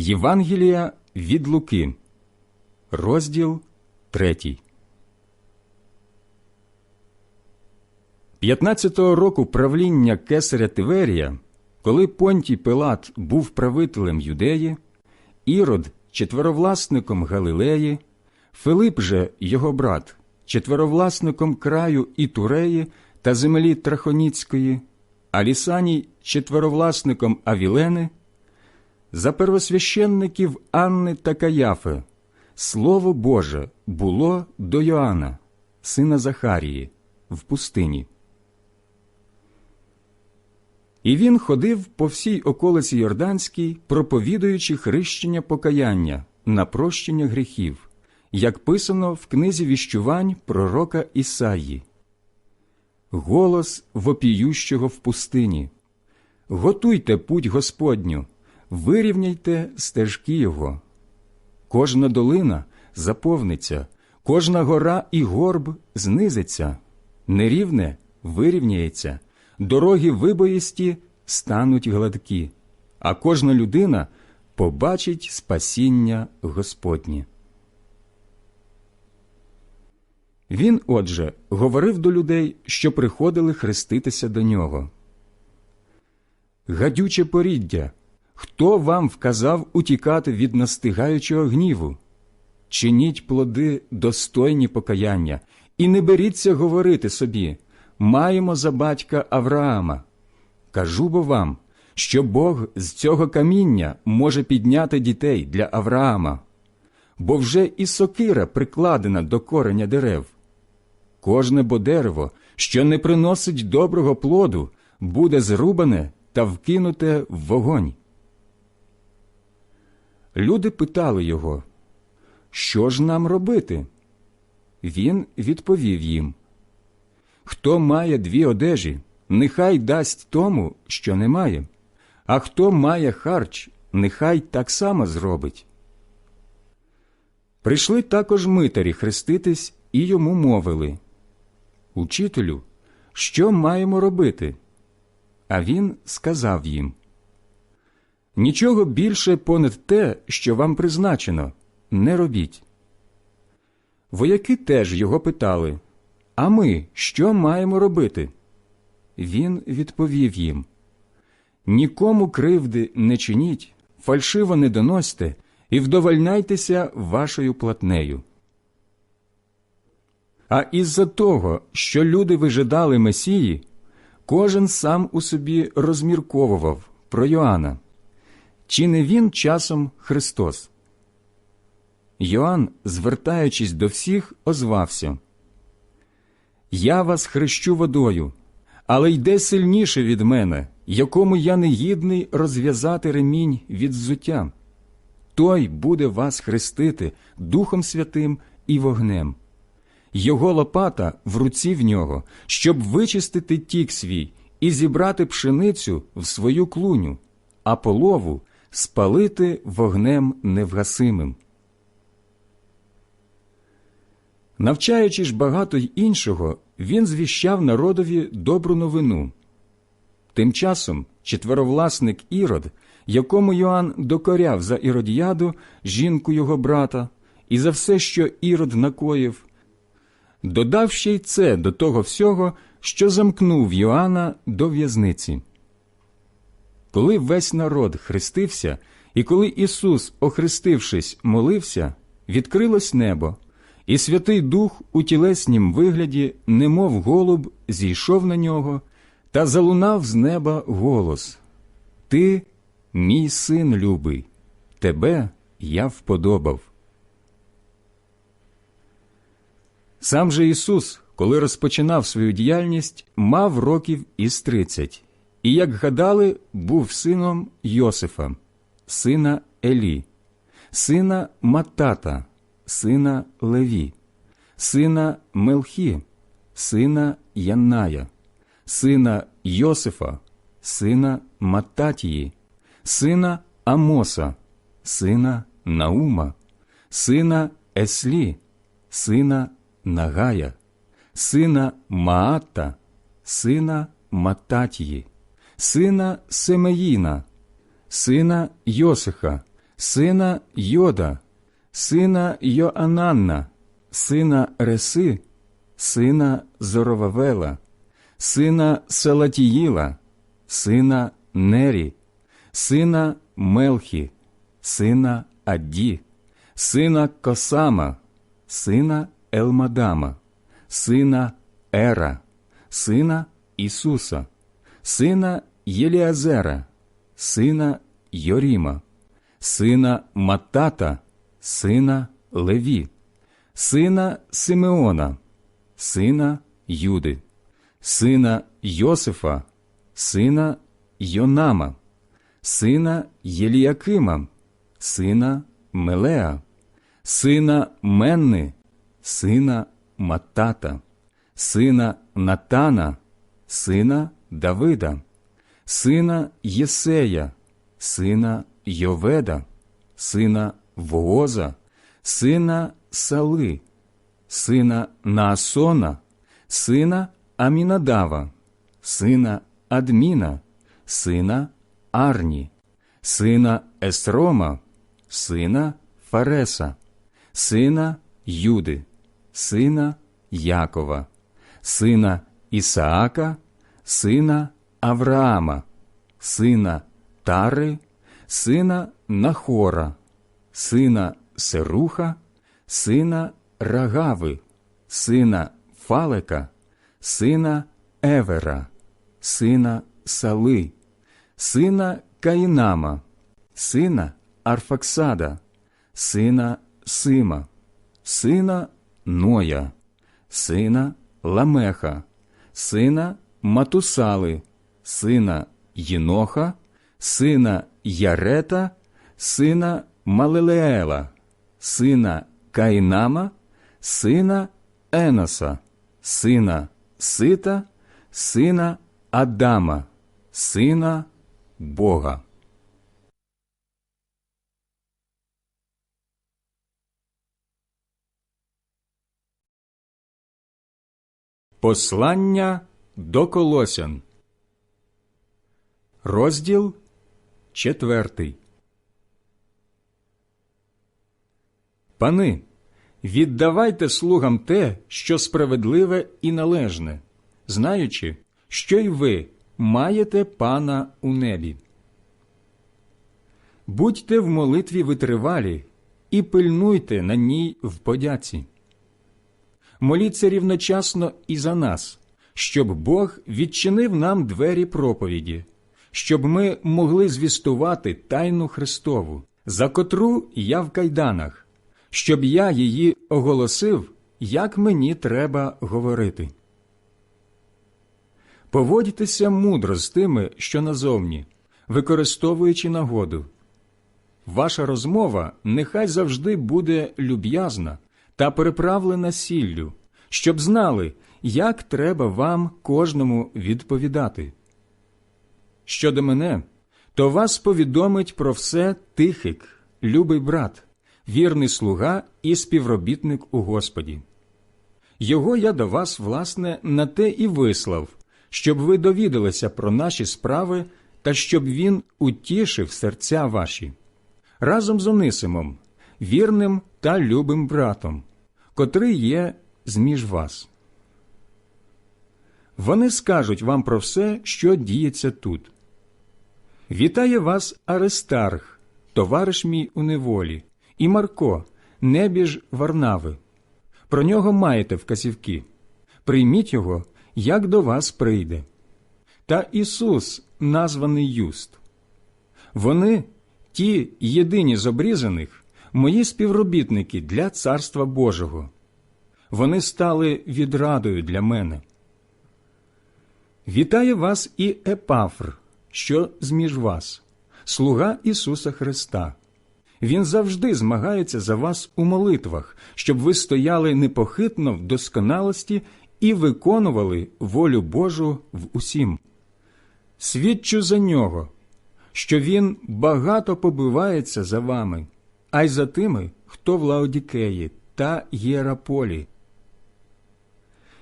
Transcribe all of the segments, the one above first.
Євангелія від Луки, розділ 3. 15-го року правління кесаря Тиверія, коли Понтій Пилат був правителем Юдеї, Ірод четверовласником Галилеї, Филип же його брат, четверовласником краю Ітуреї та землі Трахоніцької, а Лісаній четверовласником Авілени, за первосвященників Анни та Каяфи, Слово Боже було до Йоанна, сина Захарії, в пустині. І він ходив по всій околиці Йорданській, проповідуючи хрещення покаяння на прощення гріхів, як писано в книзі віщувань пророка Ісаї. Голос вопіющого в пустині. Готуйте путь Господню, вирівняйте стежки Його. Кожна долина заповниться, кожна гора і горб знизиться, нерівне вирівняється, дороги вибоїсті стануть гладкі, а кожна людина побачить спасіння Господнє. Він, отже, говорив до людей, що приходили хреститися до нього. Гадюче поріддя, хто вам вказав утікати від настигаючого гніву? Чиніть плоди достойні покаяння, і не беріться говорити собі маємо за батька Авраама. Кажу бо вам, що Бог з цього каміння може підняти дітей для Авраама, бо вже і сокира прикладена до кореня дерев. Кожне бо дерево, що не приносить доброго плоду, буде зрубане та вкинуте в вогонь. Люди питали його, що ж нам робити? Він відповів їм Хто має дві одежі, нехай дасть тому, що не має, а хто має харч, нехай так само зробить. Прийшли також митарі хреститись і йому мовили Учителю, що маємо робити? А він сказав їм Нічого більше понад те, що вам призначено, не робіть. Вояки теж його питали А ми що маємо робити? Він відповів їм Нікому кривди не чиніть, фальшиво не доносьте і вдовольняйтеся вашою платнею. А із-за того, що люди вижидали Месії, кожен сам у собі розмірковував про Йоанна. Чи не він часом Христос? Йоанн, звертаючись до всіх, озвався Я вас хрещу водою, але йде сильніше від мене, якому я не гідний розв'язати ремінь від взуття. Той буде вас хрестити Духом Святим і вогнем. Його лопата в руці в нього, щоб вичистити тік свій і зібрати пшеницю в свою клуню, а полову спалити вогнем невгасимим. Навчаючи ж багато й іншого, він звіщав народові добру новину. Тим часом четверовласник Ірод, якому Йоанн докоряв за Іродіаду, жінку його брата, і за все, що Ірод накоїв, додав ще й це до того всього, що замкнув Йоанна до в'язниці. Коли весь народ хрестився, і коли Ісус, охрестившись, молився, відкрилось небо, і Святий Дух у тілеснім вигляді, немов голуб, зійшов на нього та залунав з неба голос Ти, мій син любий, тебе я вподобав. Сам же Ісус, коли розпочинав свою діяльність, мав років із тридцять, і, як гадали, був сином Йосифа, сина Елі, сина Матата, сина Леві, сина Мелхі, сина Янная, сина Йосифа, сина Мататії, сина Амоса, сина Наума, сина Еслі, сина Нагая, сина Маата, сина Мататії, сина Семеїна, сина Йосиха, сина Йода, сина Йоананна, сина Реси, сина Зоровавела, сина Салатіїла, сина Нері, сина Мелхі, сина Адді, сина Косама, сина Елмадама, сина Ера, сина Ісуса, сина Єліазера, сина Йоріма, сина Матата, сина Леві, сина Симеона, сина Юди, сина Йосифа, сина Йонама, сина Єліякима, сина Мелеа, сина Менни, сина Матата, сина Натана, сина Давида, сина Єсея, сина Йоведа, сина Вооза, сина Сали, сина Наасона, сина Амінадава, сина Адміна, сина Арні, сина Есрома, сина Фареса, сина Юди, сина Якова, сина Ісаака, сина Авраама, сина Тари, сина Нахора, сина Серуха, сина Рагави, сина Фалека, сина Евера, сина Сали, сина Каїнама, сина Арфаксада, сина Сима, сина Ноя, сина Ламеха, сина Матусали, сина Єноха, сина Ярета, сина Малилеела, сина Каїнама, сина Еноса, сина Сита, сина Адама, сина Бога. Послання до Колосян. Розділ четвертий. Пани, віддавайте слугам те, що справедливе і належне, знаючи, що й ви маєте пана у небі. Будьте в молитві витривалі і пильнуйте на ній в подяці. Моліться рівночасно і за нас, щоб Бог відчинив нам двері проповіді, щоб ми могли звістувати тайну Христову, за котру я в кайданах, щоб я її оголосив, як мені треба говорити. Поводьтеся мудро з тими, що назовні, використовуючи нагоду. Ваша розмова нехай завжди буде люб'язна та приправлена сіллю, щоб знали, як треба вам кожному відповідати. Щодо мене, то вас повідомить про все тихик, любий брат, вірний слуга і співробітник у Господі. Його я до вас, власне, на те і вислав, щоб ви довідалися про наші справи та щоб він утішив серця ваші, разом з Онисимом, вірним та любим братом, котрий є зміж вас. Вони скажуть вам про все, що діється тут. Вітає вас Аристарх, товариш мій у неволі, і Марко, небіж Варнави. Про нього маєте вказівки. Прийміть його, як до вас прийде. Та Ісус, названий Юст. Вони, ті єдині з обрізаних, мої співробітники для Царства Божого. Вони стали відрадою для мене. Вітає вас і Епафр, що зміж вас, слуга Ісуса Христа. Він завжди змагається за вас у молитвах, щоб ви стояли непохитно в досконалості і виконували волю Божу в усім. Свідчу за нього, що він багато побивається за вами, а й за тими, хто в Лаодікеї та Єраполі.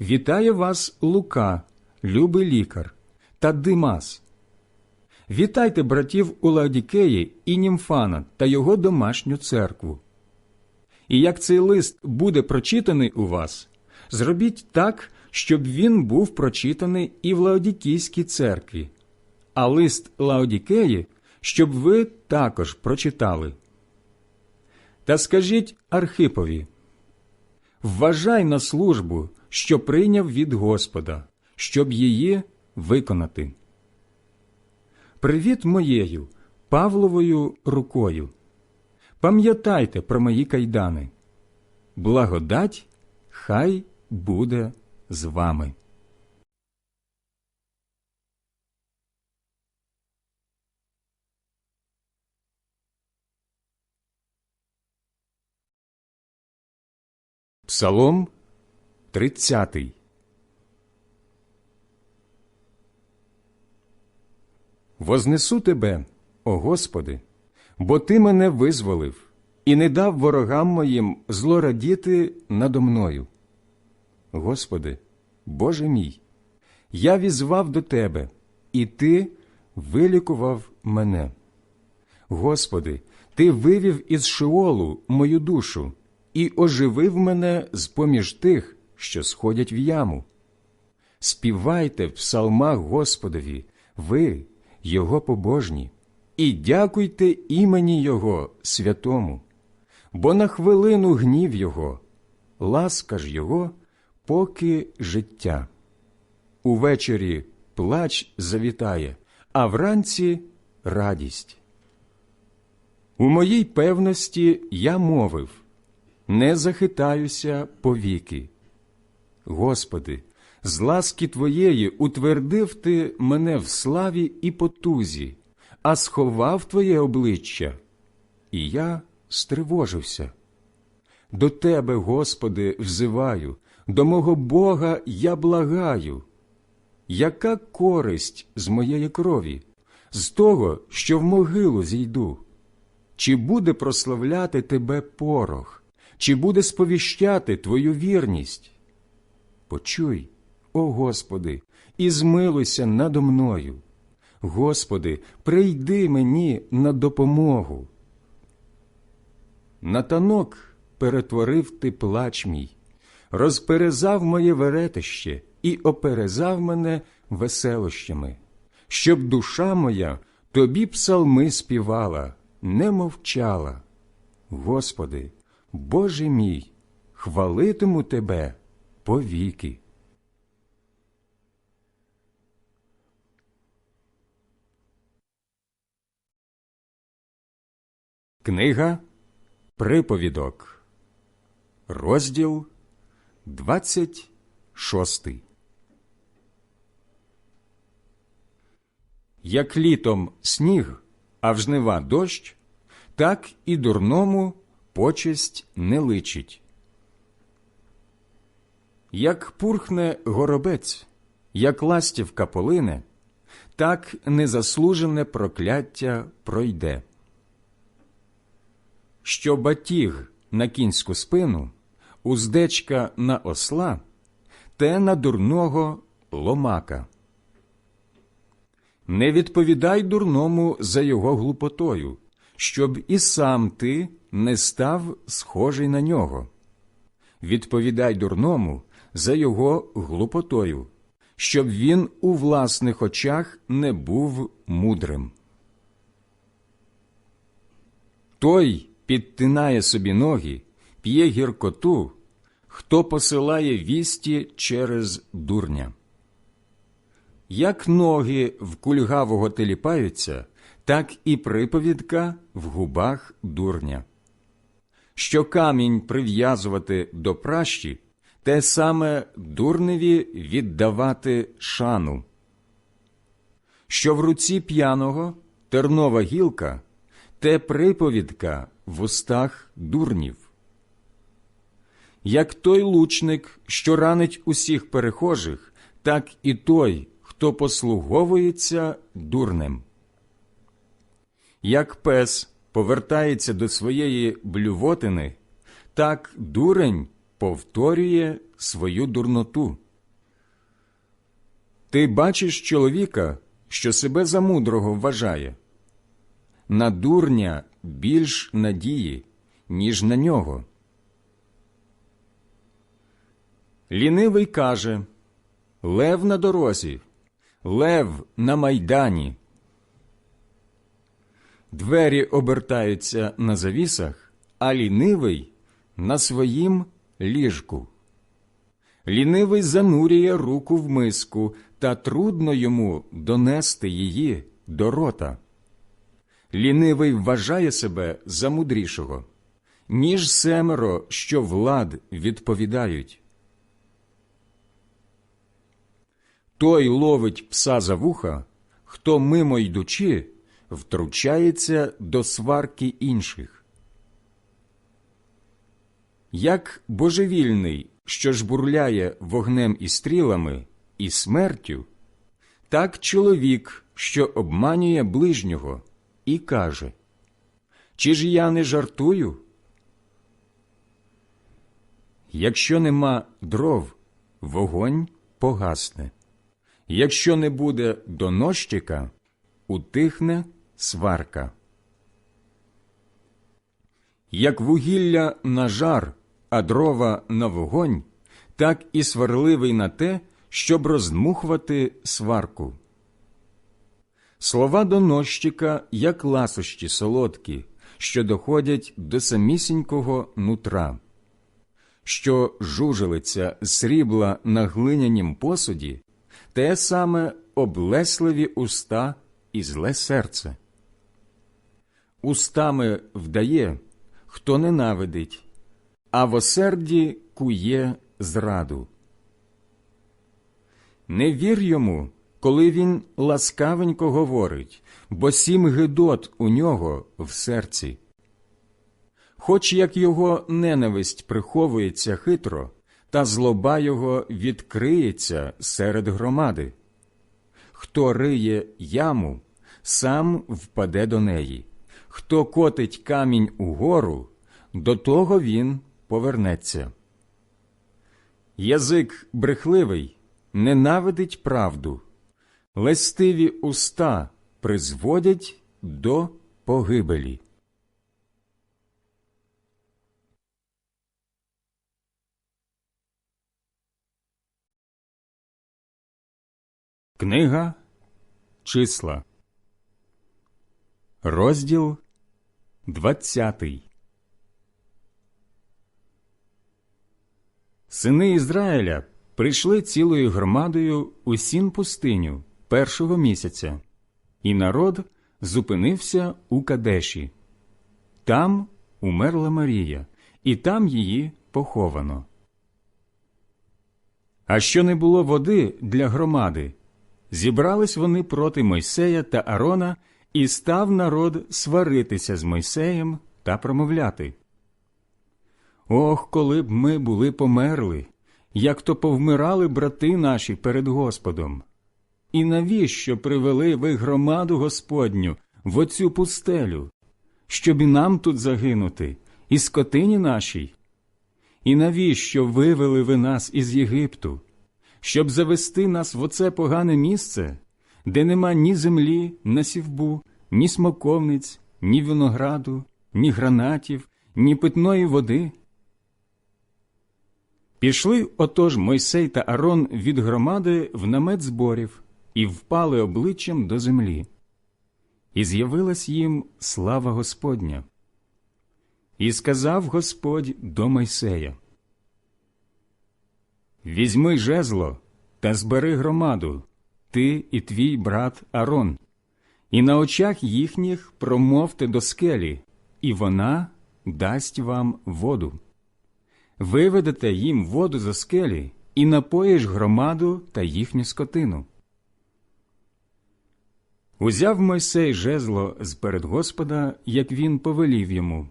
Вітає вас Лука, любий лікар, та Димас. Вітайте братів у Лаодікеї і Німфана та його домашню церкву. І як цей лист буде прочитаний у вас, зробіть так, щоб він був прочитаний і в Лаодікійській церкві, а лист Лаодікеї, щоб ви також прочитали. Та скажіть Архипові, вважай на службу, що прийняв від Господа, щоб її виконати. Привіт моєю Павловою рукою. Пам'ятайте про мої кайдани. Благодать хай буде з вами. Псалом 30 Вознесу тебе, о Господи, бо Ти мене визволив і не дав ворогам моїм злорадіти надо мною. Господи, Боже мій, я візвав до Тебе, і Ти вилікував мене. Господи, Ти вивів із Шиолу мою душу і оживив мене з поміж тих, що сходять в яму. Співайте в псалмах Господові, ви, Його побожні, і дякуйте імені Його святому, бо на хвилину гнів Його, ласка ж Його, поки життя. Увечері плач завітає, а вранці радість. У моїй певності я мовив не захитаюся повіки. Господи, з ласки Твоєї утвердив Ти мене в славі і потузі, а сховав Твоє обличчя, і я стривожився. До Тебе, Господи, взиваю, до мого Бога я благаю. Яка користь з моєї крові, з того, що в могилу зійду? Чи буде прославляти Тебе порох? чи буде сповіщати Твою вірність? Почуй, о Господи, і змилуйся надо мною. Господи, прийди мені на допомогу. На танок перетворив ти плач мій, розперезав моє веретище і оперезав мене веселощами, щоб душа моя тобі псалми співала, не мовчала. Господи, Боже мій, хвалитиму Тебе повіки. Книга Приповідок, розділ 26 Як літом сніг, а в жнива дощ, так і дурному почесть не личить. Як пурхне горобець, як ластівка полине, так незаслужене прокляття пройде. Що батіг на кінську спину, уздечка на осла, те на дурного ломака. Не відповідай дурному за його глупотою, щоб і сам ти не став схожий на нього. Відповідай дурному за його глупотою, щоб він у власних очах не був мудрим. Той підтинає собі ноги, п'є гіркоту, хто посилає вісті через дурня. Як ноги в кульгавого теліпаються, так і приповідка в губах дурня що камінь прив'язувати до пращі, те саме дурневі віддавати шану, що в руці п'яного тернова гілка, те приповідка в устах дурнів. Як той лучник, що ранить усіх перехожих, так і той, хто послуговується дурнем. Як пес повертається до своєї блювотини, так дурень повторює свою дурноту. Ти бачиш чоловіка, що себе за мудрого вважає. На дурня більш надії, ніж на нього. Лінивий каже Лев на дорозі, лев на майдані. Двері обертаються на завісах, а лінивий на своїм ліжку. Лінивий занурює руку в миску, та трудно йому донести її до рота. Лінивий вважає себе за мудрішого, ніж семеро, що влад відповідають. Той ловить пса за вуха, хто мимо йдучи, втручається до сварки інших. Як божевільний, що жбурляє вогнем і стрілами і смертю, так чоловік, що обманює ближнього, і каже Чи ж я не жартую? Якщо нема дров, вогонь погасне. Якщо не буде донощика, утихне сварка. Як вугілля на жар, а дрова на вогонь, так і сварливий на те, щоб роздмухувати сварку. Слова донощика, як ласощі солодкі, що доходять до самісінького нутра, що жужелиться срібла на глинянім посуді, те саме облесливі уста і зле серце. Устами вдає, хто ненавидить, а в осерді кує зраду. Не вір йому, коли він ласкавенько говорить, бо сім гидот у нього в серці. Хоч як його ненависть приховується хитро, та злоба його відкриється серед громади. Хто риє яму, сам впаде до неї, хто котить камінь угору, до того він повернеться. Язик брехливий ненавидить правду, лестиві уста призводять до погибелі. Книга Числа, розділ двадцятий. Сини Ізраїля прийшли цілою громадою у сін пустиню першого місяця, і народ зупинився у Кадеші. Там умерла Марія, і там її поховано. А що не було води для громади, зібрались вони проти Мойсея та Арона, і став народ сваритися з Мойсеєм та промовляти. Ох, коли б ми були померли, як то повмирали брати наші перед Господом. І навіщо привели ви громаду Господню в оцю пустелю, щоб і нам тут загинути, і скотині нашій? І навіщо вивели ви нас із Єгипту, щоб завести нас в оце погане місце, де нема ні землі, на сівбу, ні смоковниць, ні винограду, ні гранатів, ні питної води? Пішли отож Мойсей та Арон від громади в намет зборів і впали обличчям до землі. І з'явилась їм слава Господня. І сказав Господь до Мойсея Візьми жезло та збери громаду, ти і твій брат Арон, і на очах їхніх промовте до скелі, і вона дасть вам воду виведете їм воду за скелі і напоїш громаду та їхню скотину. Узяв Мойсей жезло з перед Господа, як він повелів йому,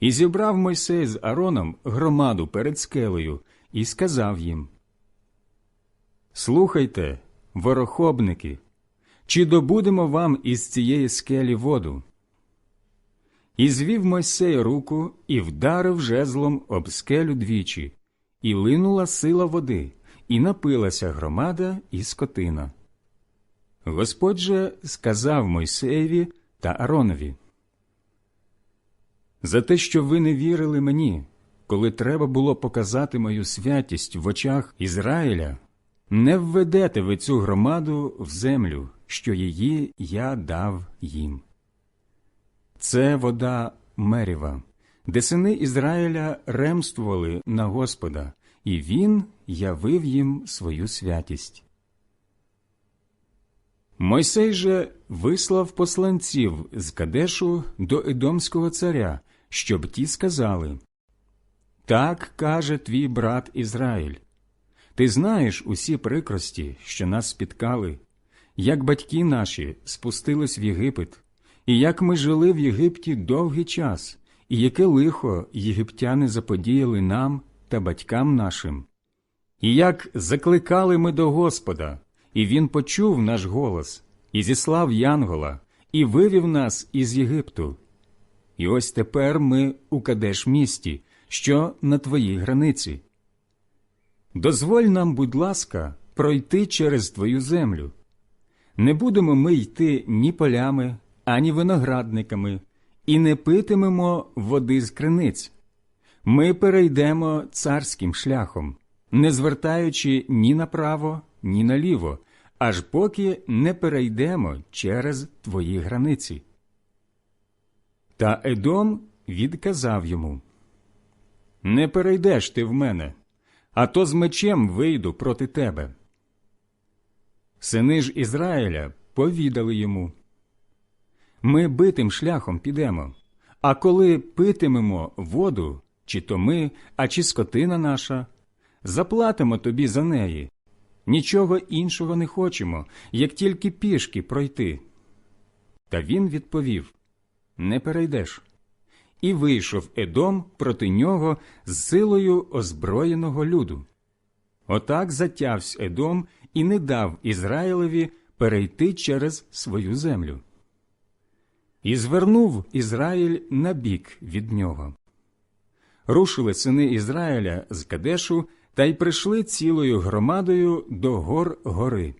і зібрав Мойсей з Ароном громаду перед скелею і сказав їм Слухайте, ворохобники, чи добудемо вам із цієї скелі воду? І звів Мойсей руку і вдарив жезлом об скелю двічі, і линула сила води, і напилася громада і скотина. Господь же сказав Мойсеєві та Аронові, за те, що ви не вірили мені, коли треба було показати мою святість в очах Ізраїля, не введете ви цю громаду в землю, що її я дав їм. Це вода Меріва, де сини Ізраїля ремствували на Господа, і він явив їм свою святість. Мойсей же вислав посланців з Кадешу до Едомського царя, щоб ті сказали Так каже твій брат Ізраїль. Ти знаєш усі прикрості, що нас спіткали, як батьки наші спустились в Єгипет, і як ми жили в Єгипті довгий час, і яке лихо єгиптяни заподіяли нам та батькам нашим. І як закликали ми до Господа, і Він почув наш голос, і зіслав Янгола, і вивів нас із Єгипту. І ось тепер ми у Кадеш місті, що на твоїй границі. Дозволь нам, будь ласка, пройти через твою землю. Не будемо ми йти ні полями, ані виноградниками, і не питимемо води з криниць. Ми перейдемо царським шляхом, не звертаючи ні направо, ні наліво, аж поки не перейдемо через твої границі. Та Едом відказав йому Не перейдеш ти в мене, а то з мечем вийду проти тебе. Сини ж Ізраїля повідали йому Ми битим шляхом підемо, а коли питимемо воду, чи то ми, а чи скотина наша, заплатимо тобі за неї. Нічого іншого не хочемо, як тільки пішки пройти. Та він відповів Не перейдеш. І вийшов Едом проти нього з силою озброєного люду. Отак затявсь Едом і не дав Ізраїлеві перейти через свою землю. І звернув Ізраїль на бік від нього. Рушили сини Ізраїля з Кадешу та й прийшли цілою громадою до гор гори.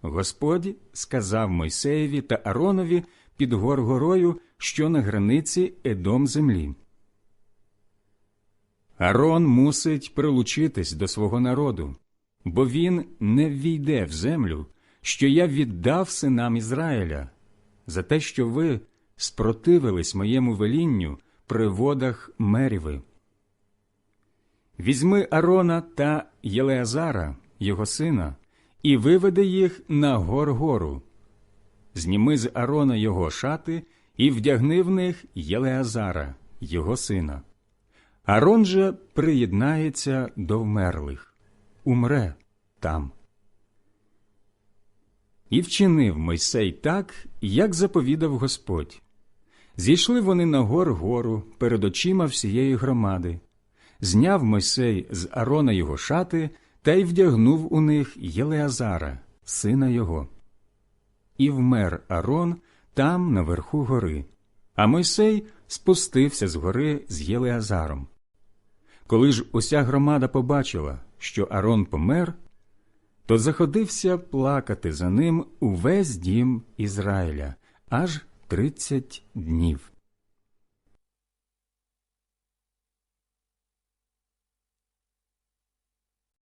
Господь сказав Мойсеєві та Аронові під гор горою, що на границі Едом землі. Арон мусить прилучитись до свого народу, бо він не ввійде в землю, що я віддав синам Ізраїля, за те, що ви спротивились моєму велінню при водах Меріви. Візьми Арона та Єлеазара, його сина, і виведи їх на гор гору. Зніми з Арона його шати і вдягни в них Єлеазара, його сина. Арон же приєднається до вмерлих, умре там. І вчинив Мойсей так, як заповідав Господь. Зійшли вони на гор гору перед очима всієї громади. Зняв Мойсей з Арона його шати та й вдягнув у них Єлеазара, сина його. І вмер Арон там наверху гори, а Мойсей спустився з гори з Єлеазаром. Коли ж уся громада побачила, що Арон помер, то заходився плакати за ним увесь дім Ізраїля аж тридцять днів.